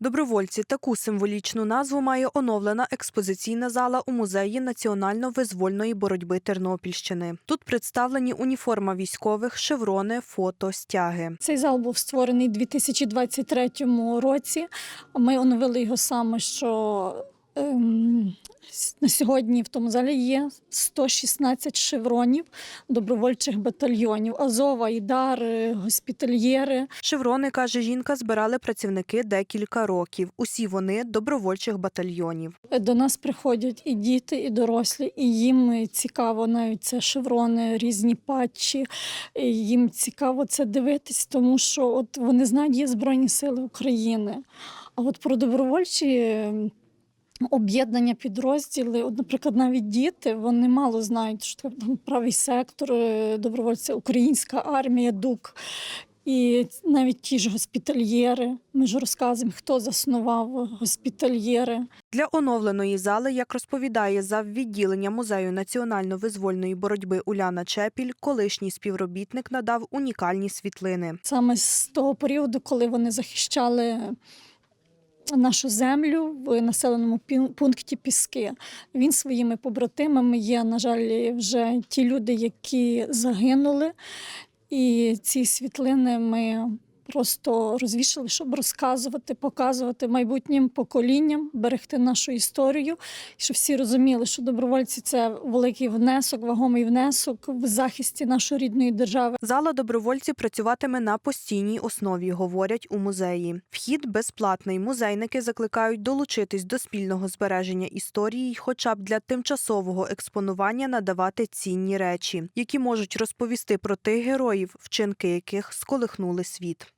Добровольці таку символічну назву має оновлена експозиційна зала у музеї національно-визвольної боротьби Тернопільщини. Тут представлені уніформа військових, шеврони, фото, стяги. Цей зал був створений у 2023 році. Ми оновили його саме, що на сьогодні в тому залі є 116 шевронів добровольчих батальйонів: Азова, Ідар, е, госпітальєри. Шеврони, каже жінка, збирали працівники декілька років. Усі вони добровольчих батальйонів. До нас приходять і діти, і дорослі, і їм цікаво навіть це шеврони, різні патчі. Їм цікаво це дивитись, тому що от вони знають, є Збройні Сили України. А от про добровольчі. Об'єднання підрозділи, наприклад, навіть діти вони мало знають, що там правий сектор, е, добровольця, українська армія, ДУК. І навіть ті ж госпітальєри. Ми ж розказуємо, хто заснував госпітальєри. Для оновленої зали, як розповідає заввідділення музею національно-визвольної боротьби Уляна Чепіль, колишній співробітник надав унікальні світлини. Саме з того періоду, коли вони захищали нашу землю в населеному пункті Піски. Він своїми побратимами є, на жаль, вже ті люди, які загинули. І ці світлини ми просто розвішали, щоб розказувати, показувати майбутнім поколінням, берегти нашу історію, щоб всі розуміли, що добровольці це великий внесок, вагомий внесок в захисті нашої рідної держави. Зала добровольці працюватиме на постійній основі, говорять у музеї. Вхід безплатний. Музейники закликають долучитись до спільного збереження історії, хоча б для тимчасового експонування надавати цінні речі, які можуть розповісти про тих героїв, вчинки яких сколихнули світ.